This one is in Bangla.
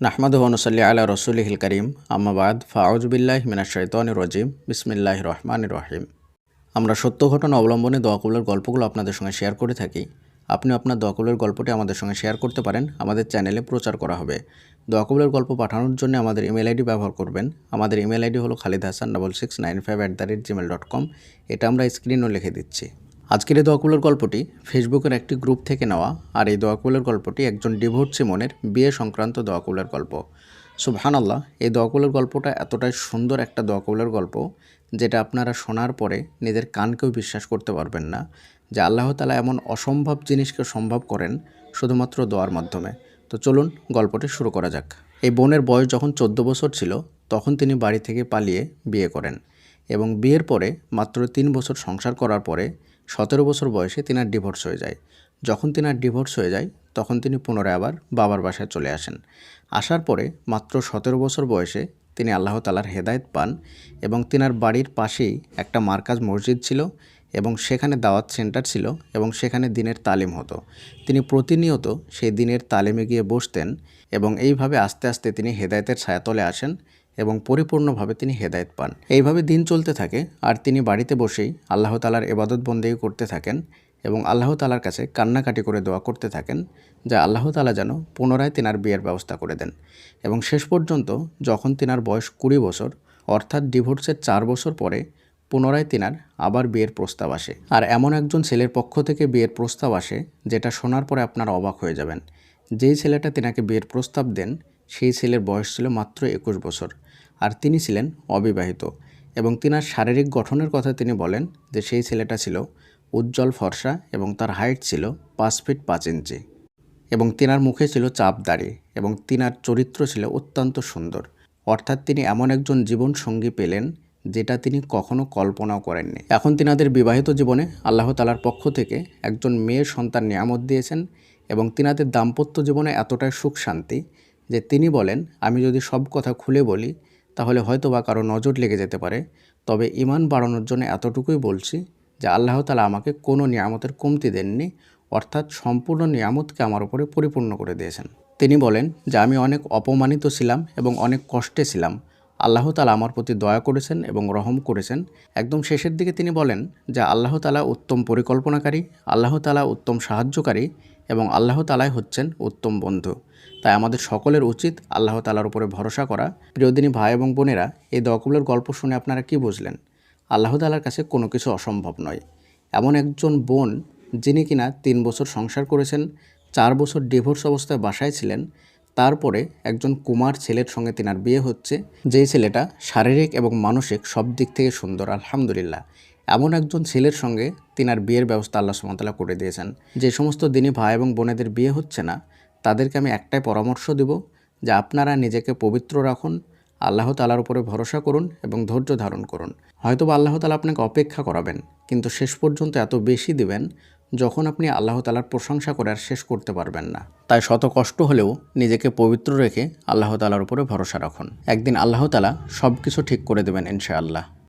নাহমাদ ওনসল্লি আলা রসুলহিল করিম। আম্মাবাদ ফাউজবিল্লাহ মিনা শৈতান রজিম। বিসমিল্লাহ রহমান রহিম। আমরা সত্য ঘটনা অবলম্বনে দোয়াকুলের গল্পগুলো আপনাদের সঙ্গে শেয়ার করে থাকি। আপনি আপনার দোয়াকুলের গল্পটি আমাদের সঙ্গে শেয়ার করতে পারেন। আমাদের চ্যানেলে প্রচার করা হবে। দোয়াকুলের গল্প পাঠানোর জন্য আমাদের ইমেল আইডি ব্যবহার করবেন। আমাদের ইমেল আইডি হলো Khalid Hasan double six nine five at the rate Gmail dot com এটা আমরা স্ক্রিনও লিখে দিচ্ছি। আজকের এই দোয়াকুলের গল্পটি ফেসবুকের একটি গ্রুপ থেকে নেওয়া আর এই দোয়াকুলের গল্পটি একজন ডিভোর্সি মনের বিয়ে সংক্রান্ত দোয়াকুলের গল্প। সুবহানাল্লাহ, এই দোয়াকুলের গল্পটা এতটাই সুন্দর একটা দোয়াকুলের গল্প যেটা আপনারা শোনার পরে নিজের কানকেও বিশ্বাস করতে পারবেন না যে আল্লাহ তালা এমন অসম্ভব জিনিসকে সম্ভব করেন শুধুমাত্র দোয়ার মাধ্যমে। তো চলুন গল্পটি শুরু করা যাক। এই বোনের বয়স যখন চোদ্দ বছর ছিল, তখন তিনি বাড়ি থেকে পালিয়ে বিয়ে করেন এবং বিয়ের পরে মাত্র তিন বছর সংসার করার পরে সতেরো বছর বয়সে তিনার ডিভোর্স হয়ে যায়। যখন তিনার ডিভোর্স হয়ে যায়, তখন তিনি পুনরায় আবার বাবার বাসায় চলে আসেন। আসার পরে মাত্র সতেরো বছর বয়সে তিনি আল্লাহ তালার হেদায়ত পান এবং তিনার বাড়ির পাশেই একটা মার্কাজ মসজিদ ছিল এবং সেখানে দাওয়াত সেন্টার ছিল এবং সেখানে দিনের তালিম হতো। তিনি প্রতিনিয়ত সেই দিনের তালিমে গিয়ে বসতেন এবং এইভাবে আস্তে আস্তে তিনি হেদায়তের ছায়াতলে আসেন এবং পরিপূর্ণভাবে তিনি হেদায়ত পান। এইভাবে দিন চলতে থাকে আর তিনি বাড়িতে বসেই আল্লাহ তালার এবাদত বন্দেগী করতে থাকেন এবং আল্লাহ তালার কাছে কান্নাকাটি করে দোয়া করতে থাকেন, যা আল্লাহ তালা যেন পুনরায় তিনার বিয়ের ব্যবস্থা করে দেন। এবং শেষ পর্যন্ত যখন তিনার বয়স কুড়ি বছর, অর্থাৎ ডিভোর্সের চার বছর পরে পুনরায় তিনার আবার বিয়ের প্রস্তাব আসে। আর এমন একজন ছেলের পক্ষ থেকে বিয়ের প্রস্তাব আসে, যেটা শোনার পরে আপনারা অবাক হয়ে যাবেন। যেই ছেলেটা তিনাকে বিয়ের প্রস্তাব দেন, সেই ছেলের বয়স ছিল মাত্র একুশ বছর। আর তিনি ছিলেন অবিবাহিত এবং তিনার শারীরিক গঠনের কথা তিনি বলেন যে সেই ছেলেটা ছিল উজ্জ্বল ফর্সা এবং তার হাইট ছিল পাঁচ ফিট পাঁচ ইঞ্চি এবং তিনার মুখে ছিল চাপ দাড়ি এবং তিনার চরিত্র ছিল অত্যন্ত সুন্দর। অর্থাৎ তিনি এমন একজন জীবন সঙ্গী পেলেন যেটা তিনি কখনো কল্পনাও করেননি। এখন তিনাদের বিবাহিত জীবনে আল্লাহ তালার পক্ষ থেকে একজন মেয়ের সন্তান নিয়ামত দিয়েছেন এবং তিনাদের দাম্পত্য জীবনে এতটাই সুখ শান্তি যে তিনি বলেন, আমি যদি সব কথা খুলে বলি তাহলে হয়তো বা কারও নজর লেগে যেতে পারে। তবে ইমান বাড়ানোর জন্য এতটুকুই বলছি যে আল্লাহ তালা আমাকে কোনো নিয়ামতের কমতি দেননি, অর্থাৎ সম্পূর্ণ নিয়ামতকে আমার উপরে পরিপূর্ণ করে দিয়েছেন। তিনি বলেন যে আমি অনেক অপমানিত ছিলাম এবং অনেক কষ্টে ছিলাম। আল্লাহ তালা আমার প্রতি দয়া করেছেন এবং রহম করেছেন। একদম শেষের দিকে তিনি বলেন যে আল্লাহ তালা উত্তম পরিকল্পনাকারী, আল্লাহ তালা উত্তম সাহায্যকারী এবং আল্লাহ তালাই হচ্ছেন উত্তম বন্ধু। তাই আমাদের সকলের উচিত আল্লাহ তালার উপরে ভরসা করা। প্রিয়দিনী ভাই এবং বোনেরা, এই দকুলের গল্প শুনে আপনারা কি বুঝলেন? আল্লাহ তালার কাছে কোনো কিছু অসম্ভব নয়। এমন একজন বোন যিনি কিনা তিন বছর সংসার করেছেন, চার বছর ডিভোর্স অবস্থায় বাসায় ছিলেন, তারপরে একজন কুমার ছেলের সঙ্গে তিনার বিয়ে হচ্ছে। যেই ছেলেটা শারীরিক এবং মানসিক সব দিক থেকে সুন্দর, আলহামদুলিল্লাহ। এমন একজন ছেলের সঙ্গে তিনার বিয়ের ব্যবস্থা আল্লাহ সুমতলা করে দিয়েছেন। যে সমস্ত দিনই ভাই এবং বোনেদের বিয়ে হচ্ছে না, তাদেরকে আমি একটাই পরামর্শ দেব যে আপনারা নিজেকে পবিত্র রাখুন, আল্লাহ তালার উপরে ভরসা করুন এবং ধৈর্য ধারণ করুন। হয়তো আল্লাহ তালা আপনাকে অপেক্ষা করাবেন, কিন্তু শেষ পর্যন্ত এত বেশি দিবেন যখন আপনি আল্লাহ তালার প্রশংসা করে আর শেষ করতে পারবেন না। তাই শত কষ্ট হলেও নিজেকে পবিত্র রেখে আল্লাহ তালার উপরে ভরসা রাখুন। একদিন আল্লাহ তালা সব কিছু ঠিক করে দেবেন ইনশাআল্লাহ।